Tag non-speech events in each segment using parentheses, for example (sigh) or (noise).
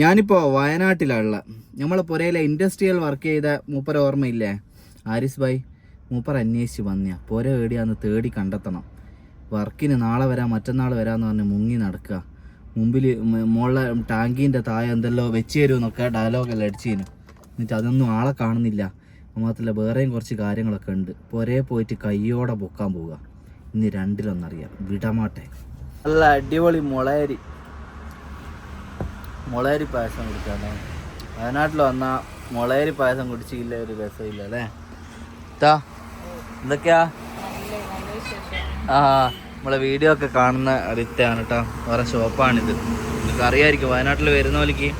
ഞാനിപ്പോൾ വയനാട്ടിലുള്ള നമ്മളെ പുരയിലെ industrial work ചെയ്ത മൂപ്പര ഓർമ്മയില്ലേ? ആരിസ് ഭായ് മൂപ്പർ അന്വേഷിച്ച് വന്നിയ. പുര എവിടെയാന്ന് തേടി കണ്ടെത്തണം. വർക്കിന് നാളെ വരാം മറ്റന്നാൾ വരാമെന്ന് പറഞ്ഞ് മുങ്ങി നടക്കുക. മുമ്പിൽ മുകളിലെ ടാങ്കീന്റെ താഴെ എന്തെല്ലോ വെച്ച് തരുമെന്നൊക്കെ ഡയലോഗെല്ലാം അടിച്ചിരുന്നു എന്നിട്ട് അതൊന്നും ആളെ കാണുന്നില്ല. മാത്രമല്ല വേറെയും കുറച്ച് കാര്യങ്ങളൊക്കെ ഉണ്ട്. പുരയെ പോയിട്ട് കയ്യോടെ പൊക്കാൻ പോവുക. ഇനി രണ്ടിലൊന്നറിയാം. വിടമാട്ടെ നല്ല അടിപൊളി മുളയരി. മുളയരി പായസം കുടിക്കാണ് വയനാട്ടിൽ വന്നാൽ മുളയരി പായസം കുടിച്ചില്ല ഒരു രസമില്ല അല്ലേ? താ എന്തൊക്കെയാ? ആ നമ്മളെ വീഡിയോ ഒക്കെ കാണുന്ന അടുത്താണ് കേട്ടോ വേറെ ഷോപ്പാണിത്. നിങ്ങൾക്ക് അറിയാമായിരിക്കും വയനാട്ടിൽ വരുന്ന പോലെക്ക്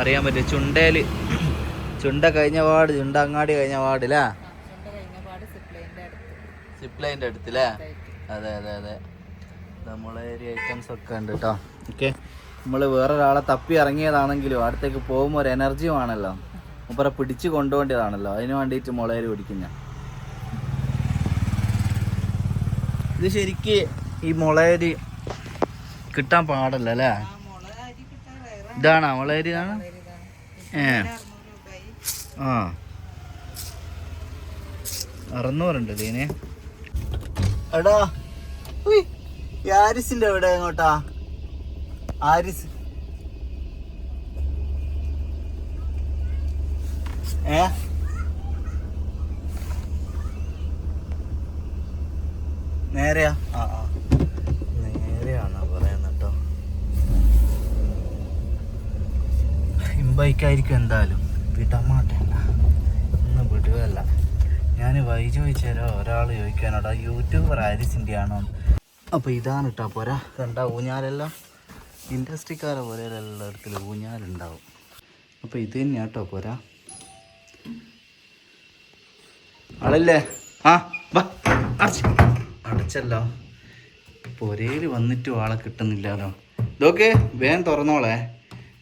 അറിയാൻ പറ്റും ചുണ്ടയിൽ ചുണ്ട കഴിഞ്ഞ പാട് ചുണ്ട അങ്ങാടി കഴിഞ്ഞ പാടില്ലേ സിപ്ലൈന്റെ അടുത്തില്ലേ അതെ അതെ അതെ. നമ്മളേരി ഐറ്റംസ് ഒക്കെ ഉണ്ട് കേട്ടോ ഓക്കെ. നമ്മൾ വേറൊരാളെ തപ്പി ഇറങ്ങിയതാണെങ്കിലും അടുത്തേക്ക് പോകുമ്പോൾ ഒരു എനർജി വേണമല്ലോ മുപ്പറ പിടിച്ചു കൊണ്ടുപോകേണ്ടതാണല്ലോ. അതിന് വേണ്ടിയിട്ട് മുളയരി പിടിക്കുന്ന. ഇത് ശരിക്ക് ഈ മുളയരി കിട്ടാൻ പാടല്ല അല്ലേ? ഇതാണോ? മുളയരി ഇതാണ്? ഏ. ആ. അറുന്നൂറുണ്ട് ഇതിന് എടാ ആരിസിന്റെ എവിടെ എങ്ങോട്ടാ? ആരിസ്. ഏ? നേരെയാ? ആ ആ. നേരെയാണോ പറയുന്നത് കേട്ടോ ബൈക്കായിരിക്കും എന്തായാലും. വിടമാട്ടേണ്ട ഒന്നും വിടുകയല്ല. ഞാൻ വൈ ചോദിച്ചാലോ ഒരാൾ ചോദിക്കാനോടാ. യൂട്യൂബർ ആരിസിന്റെ ആണോ അപ്പോൾ ഇതാണ് കേട്ടോ പോരാ. കണ്ട ഊഞ്ഞാലെല്ലാം ഇൻഡസ്ട്രിക്കാരെ പോലെ എല്ലായിടത്തിലും ഊഞ്ഞാലുണ്ടാവും. അപ്പോൾ ഇത് തന്നെ കേട്ടോ പോരാ. ആളല്ലേ? ആ. അടച്ചല്ലോ. പൊരയിൽ വന്നിട്ടും ആളെ കിട്ടുന്നില്ലല്ലോ ഇതൊക്കെ വേഗം തുറന്നോളേ.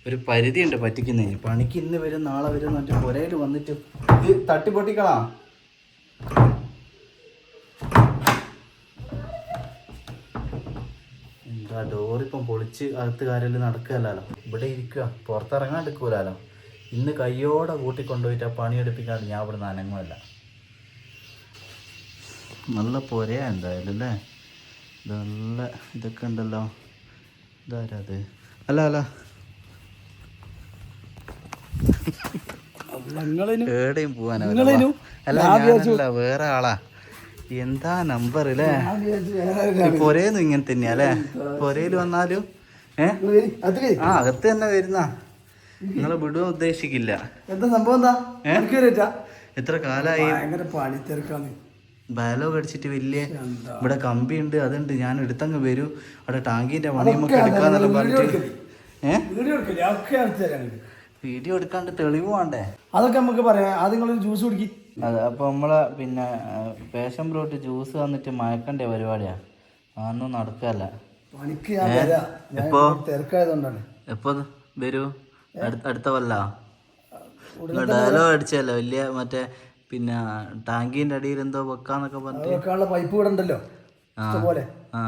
ഒരു പരിധിയുണ്ട് പറ്റിക്കുന്നതിന്. പണിക്ക് ഇന്ന് വരും നാളെ വരും എന്നിട്ട് പൊരയിൽ വന്നിട്ട് ഇത് തട്ടിപ്പൊട്ടിക്കളാ. ഡോറിപ്പം പൊളിച്ച് അകത്ത് കാര്യം നടക്കുകയല്ലോ ഇവിടെ ഇരിക്കുക പുറത്തിറങ്ങാൻ എടുക്കൂലോ ഇന്ന് കയ്യോടെ കൂട്ടിക്കൊണ്ടുപോയിട്ട് ആ പണിയെടുപ്പിക്കാണ്ട് ഞാൻ ഇവിടെ അനങ്ങുമല്ല നല്ല പൊരയാ എന്തായാലും അല്ലേ? നല്ല ഇതൊക്കെ ഉണ്ടല്ലോ. ഇതാരാ അത് അല്ല അല്ല. എവിടെയും പോവാനോ അല്ല ഞാനല്ല വേറെ ആളാ. എന്താ നമ്പർ അല്ലേ പൊരേന്നും ഇങ്ങനെ തന്നെയാ അല്ലേ? പൊരയിൽ വന്നാലും ഏഹ് ആ അകത്ത് തന്നെ വരുന്ന. നിങ്ങളെ വിടുവാൻ ഉദ്ദേശിക്കില്ല. എന്താ സംഭവം എന്താ? എത്ര കാലായി? ഭയങ്കര കടിച്ചിട്ട് അടിച്ചിട്ട് വലിയ ഇവിടെ കമ്പി ഉണ്ട് അതുണ്ട്. ഞാൻ എടുത്തങ്ങ് വരൂ. അവിടെ ടാങ്കിന്റെ പണി നമുക്ക് എടുക്കാന്നെല്ലാം പറഞ്ഞിട്ട്. വീഡിയോ എടുക്കാണ്ട് തെളിവ് വേണ്ടേ? അതൊക്കെ നമുക്ക് പറയാം. നിങ്ങൾ ജ്യൂസ് കുടിക്കി. അതെ അപ്പൊ നമ്മളെ പിന്നെ പേഷൻ ബ്രോട്ട് ജ്യൂസ് വന്നിട്ട് മയക്കണ്ട പരിപാടിയാ. അതൊന്നും നടക്കല്ല. എപ്പോ? വരൂ? അടുത്ത കൊല്ല. ഡയലോഗ് അടിച്ചല്ലോ. വലിയ മറ്റേ പിന്നെ ടാങ്കിന്റെ അടിയിൽ എന്തോ വെക്കാന്നൊക്കെ അത് പറഞ്ഞിട്ട്. പൈപ്പ് ഇവിടെ ഉണ്ടല്ലോ. ആ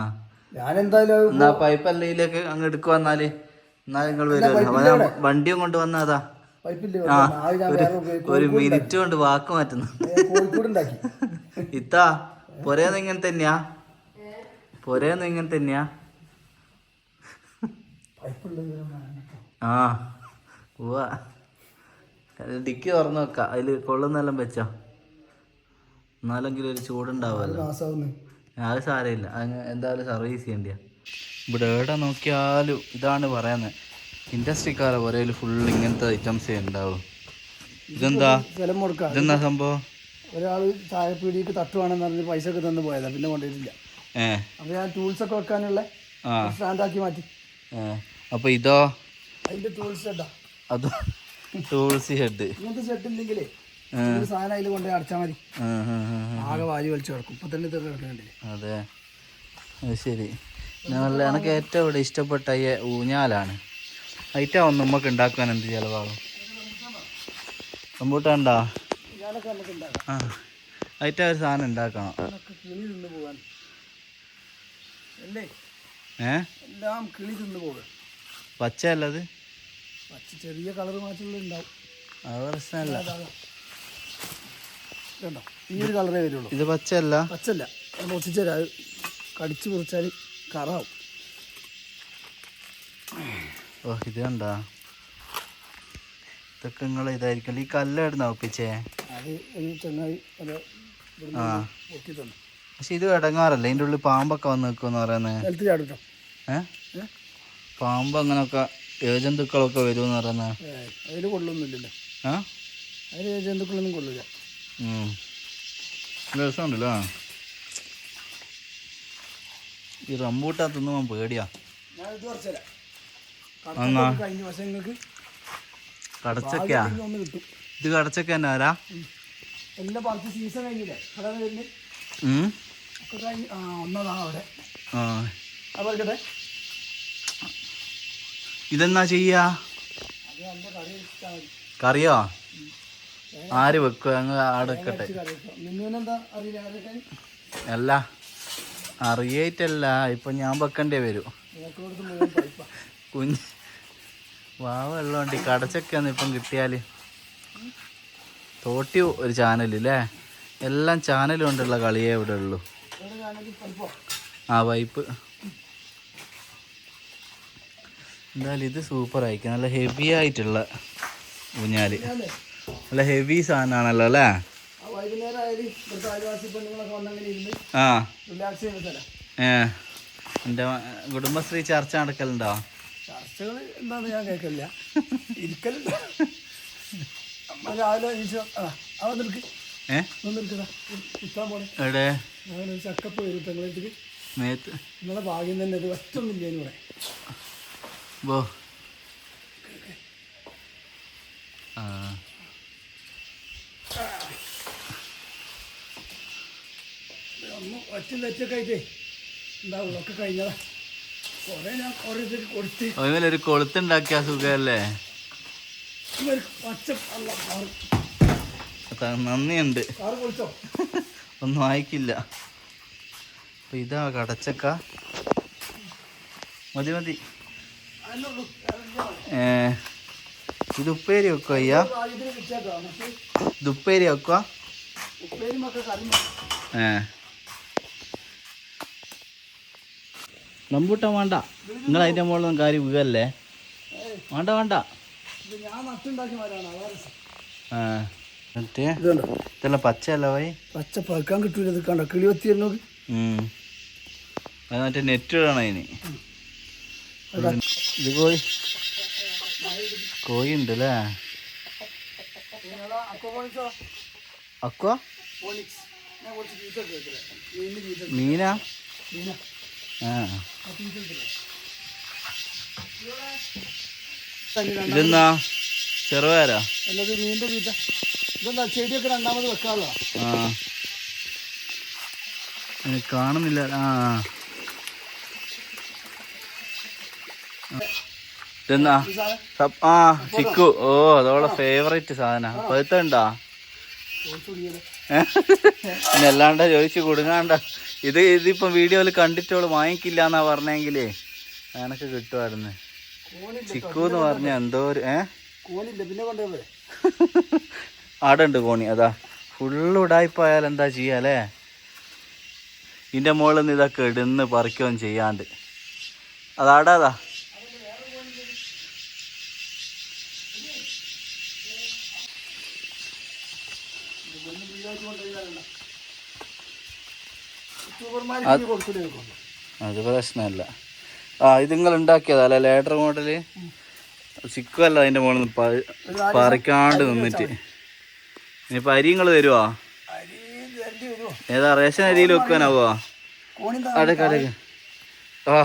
എന്നാ പൈപ്പ് അല്ലെങ്കിലൊക്കെ അങ്ങ് എടുക്കുവന്നാൽ എന്നാലും. എന്നാ നിങ്ങൾ വരുമല്ലോ വണ്ടിയും കൊണ്ട് വന്നതാ പൈപ്പില്ലേ? ഒരു മിനിറ്റ് കൊണ്ട് വാക്ക് മാറ്റുന്നു. (laughs) ഇത്താ പൊരേന്ന് ഇങ്ങനെ തന്നെയാ? പൊരേന്ന് ഇങ്ങനെ തന്നെയാ? ആ പോവാ ഡിക്കി തുറന്നു വെക്കാം. അതിൽ കൊള്ളുന്നെല്ലാം വെച്ചോ. എന്നാലെങ്കിലും ഒരു ചൂടുണ്ടാവുമല്ലോ. അത് സാരമില്ല. അങ്ങ് എന്തായാലും സർവീസ് ചെയ്യണ്ടിയാ. ഇവിടെ എവിടെ നോക്കിയാലും ഇതാണ് പറയുന്നത്. ഇൻഡസ്ട്രിക്കാരെ പുരയിൽ ഫുൾ ഇങ്ങനത്തെ ഐറ്റംസ് ഉണ്ടാവും ഇതെന്താ? സ്ഥലം കൊടുക്കാം. ഇതെന്താ സംഭവം? ഒരാൾ ചായപ്പീടിക്ക് തട്ടുവാണെന്ന് പറഞ്ഞ് പൈസ ഒക്കെ തന്നു പോയതാ പിന്നെ കൊണ്ടുപോയിട്ടില്ല അപ്പൊ ഞാൻ ടൂൾസ് ഒക്കെ വെക്കാനുള്ള സ്റ്റാൻഡാക്കി മാറ്റി. അപ്പൊ ഇതോ? അതിന്റെ ടൂൾസ് ഹെഡാ അത്? ടൂൾസ് ഹെഡ് ഇങ്ങനത്തെ ഷെഡ് ഇല്ലെങ്കിലേ സാധനം അതിൽ കൊണ്ടുപോയി അടച്ചാൽ മതി. ആകെ വാരി വലിച്ചു കിടക്കും. ഇപ്പൊ തന്നെ ഇതൊക്കെ കിടക്കുന്നുണ്ടല്ലേ അതെ. അത് ശരി. നല്ല എനിക്ക് ഏറ്റവും ഇവിടെ ഇഷ്ടപ്പെട്ട ഊഞ്ഞാലാണ്. ഐറ്റം ഒന്ന് നമുക്ക് ഉണ്ടാക്കാൻ എന്ത് ചിലവാകും റംബൂട്ടാണ്ടോ ഉണ്ടാ? ഐറ്റം ഒരു സാധനം ഉണ്ടാക്കണം ഏ? എല്ലാം പച്ച ചെറിയ കളർ ഒരു കളറേ ഇത് പച്ചയല്ല? പച്ചല്ല അത് കടിച്ചു മുറിച്ചാൽ കറാവും. ഓ ഇത് കണ്ടാ? ഇതൊക്കെ നിങ്ങൾ ഇതായിരിക്കും ഈ കല്ലായിരുന്നു ഒപ്പിച്ചേ? ആ. പക്ഷെ ഇത് ഇടങ്ങാറല്ലേ? ഇതിന്റെ ഉള്ളിൽ പാമ്പൊക്കെ വന്ന് നിൽക്കുമെന്ന് പറയുന്നത് ഏ? പാമ്പ് അങ്ങനൊക്കെ ഏജന്തുക്കളൊക്കെ വരുമെന്ന് പറയുന്നത് അതിൽ കൊള്ളൊന്നുമില്ലല്ലോ. ആ? അതിൽ ജന്തുക്കളൊന്നും കൊള്ളില്ല. രസമുണ്ടല്ലോ. ഈ റംബൂട്ടാ തിന്നുമ്പോൾ പേടിയാ. ഞാൻ ഇത് കുറച്ചല്ല? കഴിഞ്ഞ നിങ്ങൾക്ക് കടച്ചക്കയാ? ഒന്ന് കിട്ടും. ഇത് കടച്ചൊക്കെ തന്നെ ആരാ? എല്ലാം പറിച്ച് സീസൺ കഴിഞ്ഞില്ലേ? അതാണ് വരുന്നത് ഉം. ഒക്കെ കഴിഞ്ഞ് ആ ഒന്നതാണ് അവിടെ. ആ. അത് പറിക്കട്ടെ ഇതെന്നാ ചെയ്യാ? കറിയോ? ആര് വെക്കുക അങ്ങ് ആടെ വെക്കട്ടെ. അല്ല. അറിയായിട്ടല്ല ഇപ്പൊ ഞാൻ വെക്കണ്ടേ വരൂ. കുഞ്ഞ് വാവ ഉള്ളതുകൊണ്ട് കടച്ചൊക്കെയാണ് ഇപ്പം കിട്ടിയാൽ. തോട്ടി ഒരു ചാനൽ അല്ലേ എല്ലാം ചാനൽ കളിയേ ഇവിടെ ഉള്ളൂ. ആ വൈപ്പ്. എന്തായാലും ഇത് സൂപ്പർ നല്ല ഹെവി ആയിട്ടുള്ള ഊഞ്ഞാൽ. നല്ല ഹെവി സാധനമാണല്ലോ അല്ലേ ആ. ഏ. എന്റെ കുടുംബശ്രീ ചർച്ച നടക്കലുണ്ടോ? ചർച്ചകൾ എന്താണെന്ന് ഞാൻ കേൾക്കില്ല ഇരിക്കലില്ല അമ്മ രാവിലെ അവ നിൽക്ക്. ചക്കപ്പ് വരും നിങ്ങളെ ഭാഗ്യം തന്നെ ഇത് ഒറ്റൊന്നുമില്ല ഒന്ന് ഒറ്റ തെറ്റൊക്കെ ആയിട്ടേ. ഉണ്ടാവുള്ളൂ ഒക്കെ കഴിഞ്ഞതാ കുറേ ഞാൻ ഓരോരുത്തർക്ക് കൊടുത്ത് ഒരു കൊളുത്തുണ്ടാക്കിയ സുഖല്ലേ? നന്ദിയുണ്ട്. ഒന്നും ആയിക്കില്ല. അപ്പൊ ഇതാ കടച്ചക്ക. മതി മതി. ഏ ഇത് ഉപ്പേരി വെക്കുക അയ്യാ? ഇത് ഉപ്പേരി വെക്കുക ഏ. റംബൂട്ടാൻ വേണ്ട. നിങ്ങൾ അതിന്റെ മുകളിലൊന്നും കാര്യം വീഴല്ലേ വേണ്ട വേണ്ട. ഇതെല്ലാം പച്ചയല്ല വൈ പച്ച പഴുക്കാൻ കിട്ടൂല ഇത് കണ്ടോ? കിളി ഒത്തി നോക്ക് ഉം. അത് മറ്റേ നെറ്റ് ഇടണം അതിന്. ഇത് കോഴി. കോഴി ഉണ്ട് അല്ലേ അക്വ മീനാ? മീന. ഇതെന്നാ ചെറുപയരാ? അല്ലാതെ മീനിന്റെ വീട്ട ഇതെന്താ? ചെടിയൊക്കെ രണ്ടാമത് വെക്കാനുള്ള ആ. കാണുന്നില്ല. ആ. ഇതെന്നാ ആ ചിക്കു. ഓ അതോളെ ഫേവറേറ്റ് സാധന. പഴുത്തണ്ടാ പിന്നെ അല്ലാണ്ട് ചോദിച്ചു കൊടുങ്ങാണ്ട. ഇത് ഇതിപ്പം വീഡിയോയിൽ കണ്ടിട്ടോൾ വാങ്ങിക്കില്ല എന്നാ പറഞ്ഞെങ്കിലേ എനക്ക് കിട്ടുമായിരുന്നു ചിക്കു എന്ന് പറഞ്ഞ എന്തോ ഒരു ഏ? ആടെ ഉണ്ട് കോണി അതാ. ഫുള്ള് ഉടായ്പായാൽ എന്താ ചെയ്യാലേ ഇതിന്റെ മുകളിൽ നിന്ന് ഇതൊക്കെ ഇടുന്ന് പറിക്കുകയും ചെയ്യാണ്ട്. അതാടാ അതാ സൂപ്പർമാർക്കറ്റ് കൊടുക്കൂലേ അത് പ്രശ്നമല്ല. ആ ഇത് നിങ്ങൾ ഉണ്ടാക്കിയതാ അല്ലേ? Ladder model? ചിക്കുമല്ല അതിന്റെ മുകളിൽ നിന്ന് പറിക്കാണ്ട് നിന്നിട്ട്. ഇനിയിപ്പോൾ അരി നിങ്ങൾ തരുമോ വരുമോ ഏതാ റേഷൻ അരിയിൽ വെക്കാനാവോ അടക്കടക്ക് അടക്ക അടക്ക. ആ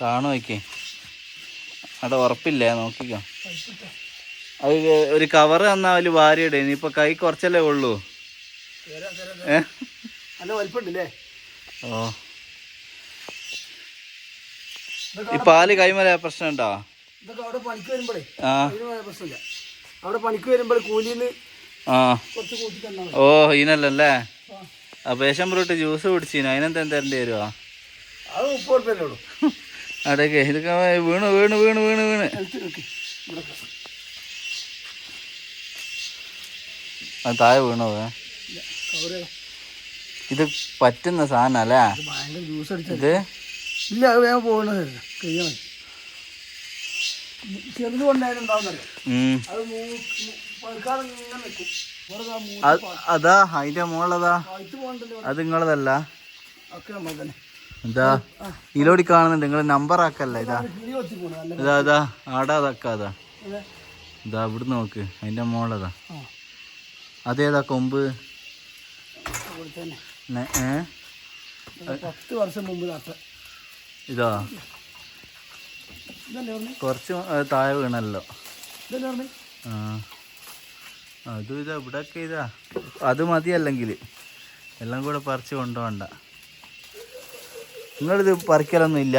താണു നോക്കേ അവിടെ ഉറപ്പില്ലേ? നോക്കിക്കോ. അത് ഒരു കവർ തന്നാൽ അതിൽ വാരിയിടേ. ഇനിയിപ്പോൾ കൈ കുറച്ചല്ലേ ഉള്ളൂ. ഏ? നല്ല വലിപ്പമുണ്ടല്ലേ ഓ ഈ പാൽ കൈമല പ്രശ്നം ഉണ്ടോ അവിടെ പണിക്ക് വരുമ്പോൾ കൂലിന്ന് ആ. ഓ ഈനല്ലേ അപ്പൊ ഏഷം ബ്രോട്ട് ജ്യൂസ് കുടിച്ചീനു? അതിനെന്താ തരേണ്ടി വരുവാ? അതൊക്കെ ഇതൊക്കെ വീണ് വീണ് വീണ് വീണ് വീണ്. താഴെ വീണോ ഇത് പറ്റുന്ന സാധനം അല്ലേ ഇത്? ഇല്ല അത് വേഗം ചെറുത് അത് അതാ അതിന്റെ മോളതാ. അത് നിങ്ങളതല്ല. എന്താ ഇതിലോടി കാണുന്നുണ്ട്. നിങ്ങൾ നമ്പർ ആക്കല്ല? ഇതാ. ഇതാ ഇതാ ആടാ അതൊക്കെ അതാ. അതെ. ഇതാ ഇവിടുന്ന് നോക്ക്. അതിന്റെ മോളതാ. അതേതാ കൊമ്പ്? പത്ത് വർഷം മുമ്പ് നട്ട ഇതാ. കുറച്ച് താഴെ വീണല്ലോ. അതും ഇതാ ഇവിടൊക്കെ ഇതാ. അത് മതിയല്ലെങ്കിൽ എല്ലാം കൂടെ പറിച്ച് കൊണ്ടുപോകണ്ട. നിങ്ങളിത് പറിക്കലൊന്നും ഇല്ല?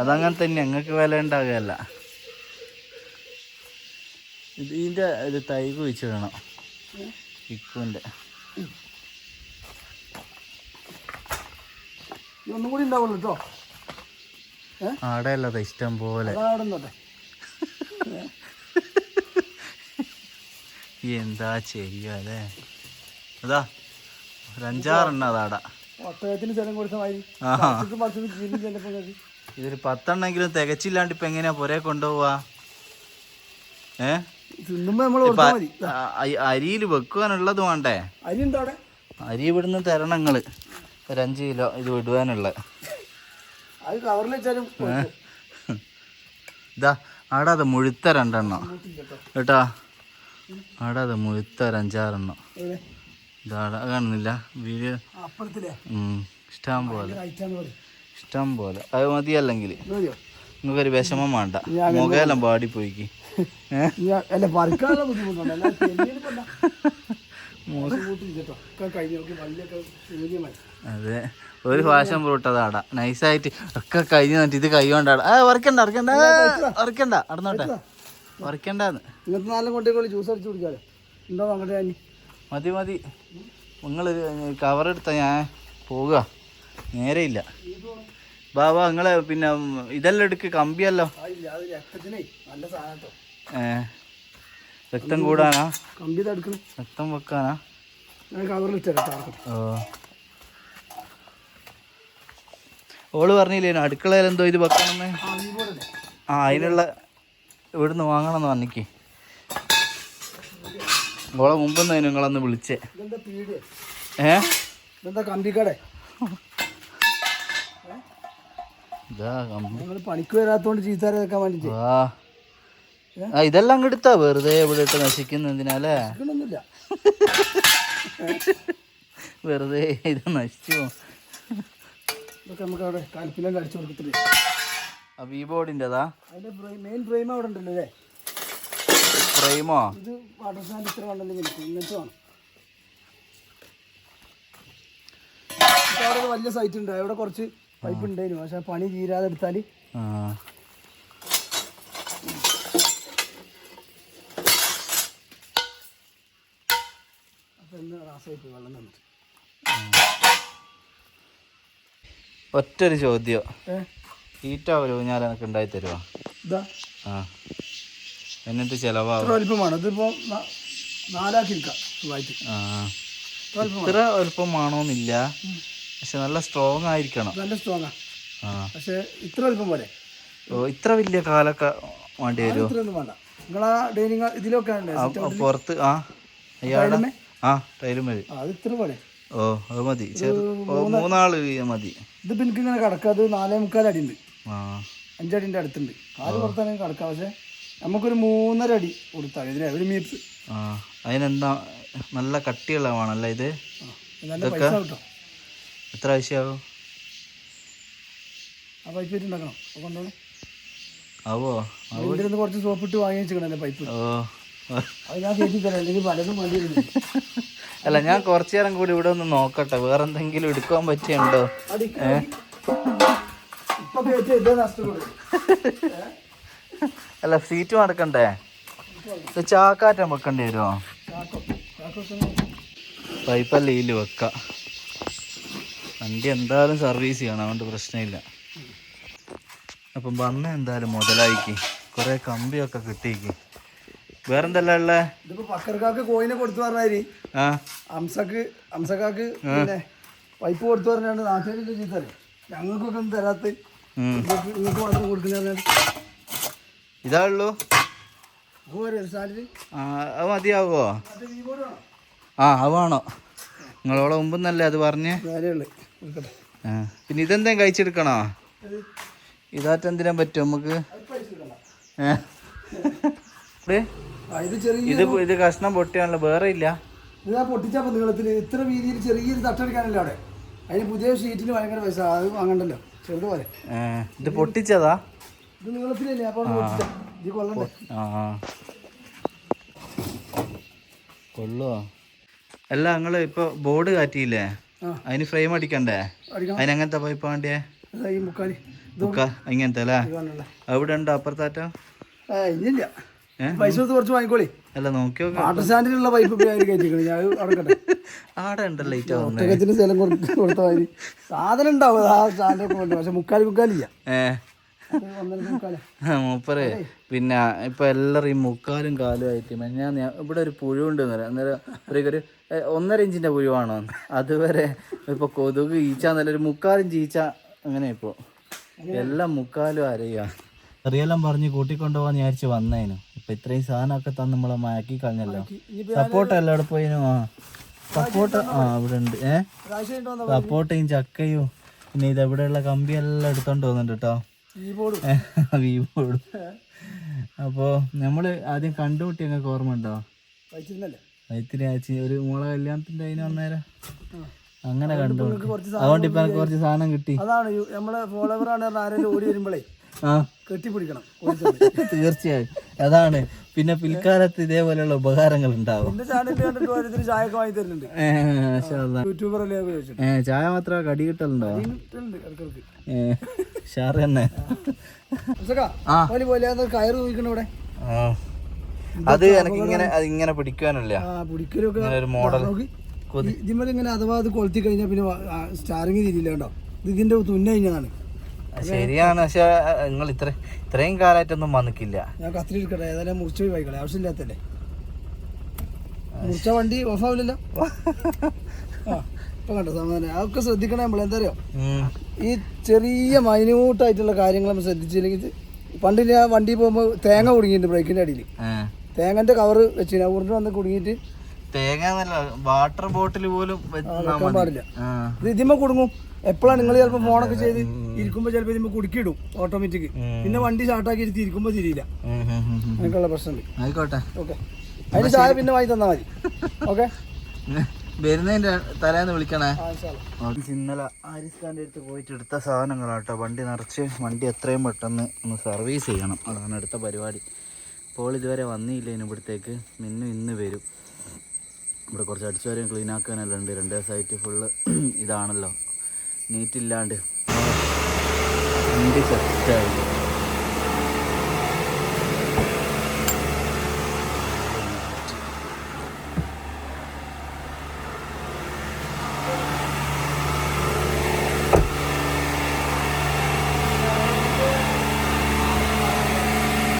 അതങ്ങനെ തന്നെ ഞങ്ങൾക്ക് വില ഉണ്ടാകുകയല്ല. ഇത് ഇതിന്റെ ഒരു തൈ കുഴിച്ചിടണം. ഇക്കുവിന്റെ ഒന്നും കൂടി ഉണ്ടാവുള്ളൂ കേട്ടോ. ആടെ ഇഷ്ടം പോലെ. എന്താ ചെയ്യുക അല്ലേ? അതാ ഒരഞ്ചാറെണ്ണ അതാടാ ഇതൊരു പത്തെണ്ണെങ്കിലും തികച്ചില്ലാണ്ട് ഇപ്പൊ എങ്ങനെയാ പുരേ കൊണ്ടുപോവാ? ഏ? തിന്നുമ്പോൾ നമ്മൾ അരിയിൽ വെക്കുവാനുള്ളത് വേണ്ടേ? അരി ഉണ്ടോ അവിടെ അരി ഇവിടുന്ന് തരണം നിങ്ങൾ ഒരു അഞ്ച് കിലോ ഇത് വിടുവാനുള്ള അത് കവറിൽ വെച്ചാലും. ഇതാ ആടാ അത് മുഴുത്ത രണ്ടെണ്ണം. കേട്ടോ? ആടാ അത് മുഴുത്ത ഒരു അഞ്ചാറെണ്ണം. ഇതാടാ കാണുന്നില്ല. ഉം, ഇഷ്ടം പോലെ. ഇഷ്ടം പോലെ. അത് മതിയല്ലെങ്കിൽ മതിയോ? നിങ്ങൾക്കൊരു വിഷമം വേണ്ട. മുഖേലം പാടി പോയിക്ക് ഏ ഈ അല്ല പറിക്കാനുള്ള ബുദ്ധിമുട്ടുണ്ട്. അതെ. ഒരു ഫാഷൻ ഫ്രൂട്ടതാടാ നൈസായിട്ട് ഒക്കെ കഴിഞ്ഞ് നിന്നിട്ട് ഇത് കൈ കൊണ്ടാടാ. ആ വറക്കണ്ട ഉറക്കണ്ട വറക്കണ്ട അടന്നോട്ടെ. ഉറക്കണ്ടാന്ന് ഇങ്ങനത്തെ നാലും കൊണ്ടേക്കുള്ള ജ്യൂസ് അടിച്ചു കുടിക്കാലോ ഉണ്ടോ അങ്ങോട്ട് മതി മതി. നിങ്ങൾ കവർ എടുത്ത ഞാൻ പോവുക നേരെ ഇല്ല. ബാബാ നിങ്ങളെ പിന്നെ ഇതെല്ലാം എടുക്ക്. കമ്പിയല്ലോ. നല്ല സാധനം രക്തം കൂടാനാ? കമ്പി തടുക്കണം രക്തം വെക്കാനാ? ഓൾ പറഞ്ഞില്ലേ അടുക്കളയിൽ എന്തോ ഇത് വെക്കണമെന്ന്? ആ അതിനുള്ള ഇവിടുന്ന് വാങ്ങണമെന്ന് പറഞ്ഞിക്ക്. ഓളെ മുമ്പെന്ന് നിങ്ങളൊന്ന് വിളിച്ചേ. ഏതാ ഏ? കമ്പിക്കടേ? ഇതാ കമ്പി. പണിക്ക് വരാത്തോണ്ട് ചീത്താരെ വെക്കാൻ വേണ്ടിട്ട്. വാ. ആ ഇതെല്ലാം അങ്ങ് എടുത്താ? വെറുതെ ഇവിടെ ഇട്ട് നശിക്കുന്നതിനാലേ വെറുതെ ഇത് നശിച്ചു ബോർഡിന്റെതാ അതിന്റെ മെയിൻ ഫ്രെയിം അവിടെ ഉണ്ടല്ലോ അല്ലേ? ഫ്രെയിമോ ഇത് വാട്ടർ സ്റ്റാൻഡ് ഇത്ര ഇങ്ങനത്തെ വേണം. അവിടെ വലിയ സൈറ്റ് ഉണ്ട്. അവിടെ കുറച്ച് പൈപ്പ് ഉണ്ടായിരുന്നു പക്ഷെ പണി തീരാതെ എടുത്താൽ അപ്പം വെള്ളം തന്നിട്ട്. ഒറ്റൊരു ചോദ്യം. ഈറ്റ ഒരു ഊഞ്ഞാൽ എനിക്ക് ഉണ്ടായി തരുമോ ഇതാ. ആ. എന്നിട്ട് ചിലവാകും? വലിപ്പമാണ് ഇതിപ്പോൾ നാലാക്കി ഇരിക്കാം സുഖമായിട്ട് ആ. ഇത്ര എളുപ്പമാണോന്നില്ല പക്ഷെ നല്ല സ്ട്രോങ് ആയിരിക്കണം. നല്ല സ്ട്രോങ് ആ. പക്ഷെ ഇത്ര വലിപ്പം പോലെ ഓ ഇത്ര വലിയ കാലൊക്കെ വേണ്ടി വരുമോ വേണ്ട. നിങ്ങളാ ഡൈനിങ് ഇതിലൊക്കെ പുറത്ത് ആ ടൈലുമേ? ആ ടൈലും മതി. അത് ഇത്ര പോലെ ഓ അത് മതി. മൂന്നാൾ മതി. ഇത് എനിക്ക് ഇങ്ങനെ കിടക്കുക അത് നാലേ മുക്കാൽ അടി ഉണ്ട് അഞ്ചടിന്റെ അടുത്തുണ്ട്. കാൽ പുറത്താണ് കിടക്കുക പക്ഷെ നമുക്കൊരു മൂന്നര അടി കൊടുത്താൽ ഇതിന് ഒരു മീറ്റർ ആ. അതിനെന്താ നല്ല കട്ടിയുള്ള വേണമല്ലേ ഇത്? പൈസ എത്ര ആവശ്യമാവും ആ പൈപ്പ് വെച്ച് ഉണ്ടാക്കണം അപ്പോൾ കൊണ്ടോളൂ ആവോ കുറച്ച് സോപ്പിട്ട് വാങ്ങി വെച്ചിട്ടുണ്ടല്ലേ പൈപ്പ്. ഓ. അല്ല ഞാൻ കുറച്ചു നേരം കൂടി ഇവിടെ ഒന്ന് നോക്കട്ടെ. വേറെ എന്തെങ്കിലും എടുക്കാൻ പറ്റിയുണ്ടോ? (laughs) അല്ല സീറ്റ് മടക്കണ്ടേ? ചാക്കാറ്റം വെക്കേണ്ടി വരുമോ പൈപ്പല്ല ഇതിൽ വെക്കാം. വണ്ടി എന്തായാലും സർവീസ് ചെയ്യണം അതുകൊണ്ട് പ്രശ്നമില്ല. അപ്പം വന്ന എന്തായാലും മുതലായിക്ക്. കുറേ കമ്പിയൊക്കെ കിട്ടിക്ക് വേറെന്തല്ല ഉള്ളേ? ഇതിപ്പോ പക്കർക്കാക്ക് കോയിനെ കൊടുത്തു പറഞ്ഞാൽ ആ. അംസക്ക് അംസക്കാക്ക് പിന്നെ പൈപ്പ് കൊടുത്തു പറഞ്ഞാണ്ട് നാട്ടുകാരുടെ ചീത്തല്ലേ ഞങ്ങൾക്കൊക്കെ ഒന്നും തരാത്ത. നിങ്ങൾക്ക് മാത്രം കൊടുക്കുന്ന ഇതാ ഉള്ളൂ? അത് മതിയാവോ? ആ അത് വേണോ. നിങ്ങളോടെ മുമ്പെന്നല്ലേ അത് പറഞ്ഞേ. പിന്നെ ഇതെന്തേ കഴിച്ചെടുക്കണോ? ഇതാറ്റെന്തിനാ പറ്റും നമുക്ക്. ഏ? ഇത് ചെറിയ ഇത് ഇത് കഷ്ണം പൊട്ടിയാണല്ലോ വേറെ ഇല്ല. ഇതാ പൊട്ടിച്ചപ്പോ നീളത്തിൽ ഇത്ര വീതിയിൽ ചെറിയൊരു തട്ടെടുക്കാനല്ലോ അവിടെ. അതിന് പുതിയ ഷീറ്റിന് ഭയങ്കര പൈസ. അത് വാങ്ങണ്ടല്ലോ. ചെറുത് പോലെ ഇത് പൊട്ടിച്ചതാ? ഇത് നീളത്തിലല്ലേ അപ്പോൾ പൊട്ടിച്ച. ഇത് കൊള്ളണ്ടേ. കൊള്ളുവോ? അല്ല നിങ്ങൾ ഇപ്പൊ ബോർഡ് കാറ്റിയില്ലേ? അതിന് ഫ്രെയിം അടിക്കണ്ടേ? അടിക്കണം. അതിനെങ്ങനത്തെ പൈപ്പ് വേണ്ടിയേ? ഇങ്ങനത്തെ അല്ലേ? എവിടെ അവിടെ ഉണ്ടോ അപ്പുറത്താറ്റോ? ഏ? പൈസ കൊടുത്ത് കുറച്ച് വാങ്ങിക്കോളി. അല്ല നോക്കി വാട്ടർ സ്റ്റാൻഡിലുള്ള പൈപ്പ് കയറ്റിക്കണം ഞാൻ അവിടെ ആടെ ഉണ്ടല്ലോ ലൈറ്റ് ആവുന്നേ ഒട്ടകത്തിന് സ്ഥലം കൊടുത്ത് മാതിരി. സാധനം ഉണ്ടാവും. ആ സ്റ്റാൻഡൊക്കെ കൊണ്ട്. പക്ഷെ മുക്കാൽ മുക്കാലില്ല മൂപ്പര് പിന്നെ ഇപ്പൊ എല്ലാരും ഈ മുക്കാലും കാലും ആയിട്ട് ഞാൻ ഇവിടെ ഒരു പുഴുണ്ട് അന്നേരം ഒരു ഒരു ഒന്നര ഇഞ്ചിന്റെ പുഴുവാണോ. അതുവരെ ഇപ്പൊ കൊതുക് ഈച്ച എന്നല്ല ഒരു മുക്കാലും ചീച്ച അങ്ങനെ ഇപ്പോ. എല്ലാം മുക്കാലും അരയാ അറിയെല്ലാം പറഞ്ഞ് കൂട്ടിക്കൊണ്ടുപോകാൻ വിചാരിച്ച് വന്നേനു. ഇപ്പൊ ഇത്രയും സാധനമൊക്കെ തന്ന് നമ്മളെ മയക്കി കളഞ്ഞല്ലോ. സപ്പോർട്ട് അവിടെ പോയിനു ആ. സപ്പോർട്ട് ആ ഇവിടെ ഉണ്ട്. ഏ? സപ്പോർട്ടയും ചക്കയും. പിന്നെ ഇത് എവിടെയുള്ള കമ്പിയെല്ലാം എടുത്തോണ്ട് പോകുന്നുണ്ട് കേട്ടോ കീബോർഡ് നമ്മൾ അപ്പോൾ നമ്മൾ ആദ്യം കണ്ടുമുട്ടി ഞങ്ങൾക്ക് ഓർമ്മ ഉണ്ടോ? വൈത്തിരി ആച്ചി ഒരു മോളെ കല്യാണത്തിന്റെ അതിന് വന്നേരം. അങ്ങനെ കണ്ടു അതുകൊണ്ട് ഇപ്പൊ എനിക്ക് കുറച്ച് സാധനം കിട്ടി. അതാണ് നമ്മളെ ഫോളോവർ ആണ് ആരെങ്കിലും ഓടി വരുമ്പോഴേ ആ. കെട്ടിപ്പിടിക്കണം. തീർച്ചയായും. അതാണ്. പിന്നെ പിൽക്കാലത്ത് ഇതേപോലെയുള്ള ഉപകാരങ്ങൾ ഉണ്ടാവും. ചായ മാത്രമേ കടി കിട്ടലുണ്ടോ? ഷാറ് തന്നെ. അത് എനിക്ക് ഇങ്ങനെ ഇങ്ങനെ പിടിക്കാനല്ല ഒരു മോഡൽ ഇതിമ്മലിങ്ങനെ അഥവാ അത് കൊളുത്തി കഴിഞ്ഞാൽ പിന്നെ സ്റ്റാറിങ് തിരിയില്ല കേട്ടോ. ഇത് ഇതിന്റെ തുന്ന കഴിഞ്ഞതാണ്. ശരിയാണ്. പക്ഷെ നിങ്ങൾ ഇത്ര ഇത്രയും കാലമായിട്ടൊന്നും വന്നിക്കില്ല. ഞാൻ കത്തിരി എടുക്കട്ടെ ഏതായാലും മുറിച്ച് പോയി വായിക്കളെ ആവശ്യമില്ലാത്തല്ലേ മുറിച്ച വണ്ടി ഓഫ് ആവില്ലല്ലോ ഇപ്പൊ കണ്ടോ സമാധാനം. അതൊക്കെ ശ്രദ്ധിക്കണേ നമ്മൾ എന്താ അറിയോ? ഈ ചെറിയ മൈന്യൂട്ടായിട്ടുള്ള കാര്യങ്ങൾ നമ്മൾ ശ്രദ്ധിച്ചില്ലെങ്കിൽ പണ്ട് ഞാൻ വണ്ടി പോകുമ്പോൾ തേങ്ങ കുടുങ്ങിയിട്ടുണ്ട് ബ്രേക്കിന്റെ അടിയിൽ. തേങ്ങന്റെ കവർ വെച്ച് ഉരുണ്ട് വന്ന് കുടുങ്ങിയിട്ട് തേങ്ങ വാട്ടർ ബോട്ടിൽ പോലും പാടില്ല. ഇത് ഇതിമ്മ കുടുങ്ങും. എപ്പോഴാണ് നിങ്ങൾ ചിലപ്പോൾ ഫോണൊക്കെ ചെയ്ത് ഇരിക്കുമ്പോൾ ചിലപ്പോൾ ഇതിമ്മ കുടുക്കിയിടും ഓട്ടോമാറ്റിക്. പിന്നെ വണ്ടി സ്റ്റാർട്ടാക്കി ഇരുത്തി ഇരിക്കുമ്പോൾ തിരിയില്ല. അങ്ങനെയുള്ള. അങ്ങനെയൊക്കെയുള്ള പ്രശ്നമുണ്ട് ആയിക്കോട്ടെ. ഓക്കെ. അതിന് ചായ പിന്നെ വാങ്ങി തന്നാൽ മതി. ഓക്കെ? വരുന്നതിന്റെ തലേന്ന് വിളിക്കണേ. ഇന്നലെ ആരിസ് ഖാന്റെ അടുത്ത് പോയിട്ട് എടുത്ത സാധനങ്ങളാട്ടോ. വണ്ടി നിറച്ച് വണ്ടി എത്രയും പെട്ടെന്ന് ഒന്ന് സർവീസ് ചെയ്യണം. അതാണ് അടുത്ത പരിപാടി. അപ്പോൾ ഇതുവരെ വന്നില്ല ഇനി ഇവിടത്തേക്ക് മിന്നു ഇന്ന് വരും. ഇവിടെ കുറച്ച് അടിച്ചുവരെയും ക്ലീൻ ആക്കാനെല്ലാം ഉണ്ട്. രണ്ട് ദിവസമായിട്ട് ഫുള്ള് ഇതാണല്ലോ. നീറ്റില്ലാണ്ട്. വണ്ടി സെറ്റായി